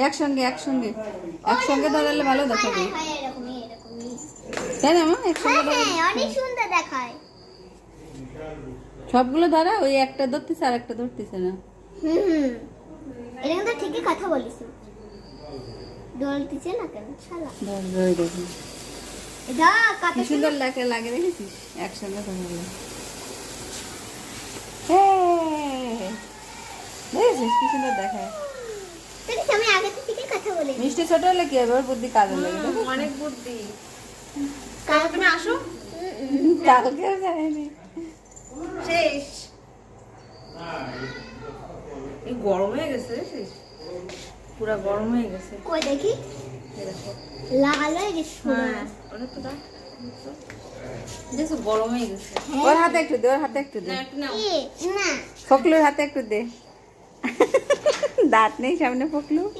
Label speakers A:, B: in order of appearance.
A: একসঙ্গে একসঙ্গে। একসঙ্গে ধরালে ভালো দেখাবে।
B: হ্যাঁ, হ্যাঁ, এরকমই এরকমই
A: তাই না মা? একসঙ্গে
B: হ্যাঁ অনেক সুন্দর দেখায়।
A: সবগুলো ধরা ওই একটা ধরতেছে আর একটা ধরতেছে না।
B: হুম হুম। এটা কিন্তু ঠিকই কথা বলিস দলতেছে না কেন? শালা।
A: ধর ধরে দেখি
B: এটা কত
A: সুন্দর লাগে লাগে দেখেছিস? একসঙ্গে হ্যাঁ। দেখেছিস কি সুন্দর দেখায়।
B: আমি আগে তো কথা বলি
A: মিষ্টি ছোট হলে কি হবে? ওর বুদ্ধি কাজে লাগে
C: অনেক বুদ্ধি। কাল তুমি আসো।
A: যায়নি।
C: শেষ। এই গরম হয়ে গেছে পুরা গরম হয়ে গেছে।
B: কই দেখি?
C: দেখো।
B: লাল হয়ে গেছে
C: হ্যাঁ অনেক তো দাও দেখছ গরম হয়ে গেছে।
A: ওর হাতে একটু দে ওর হাতে একটু দে।
C: না
B: না।
A: ফকলুর হাতে একটু দে। દાંત નહીં સામને
B: પકલું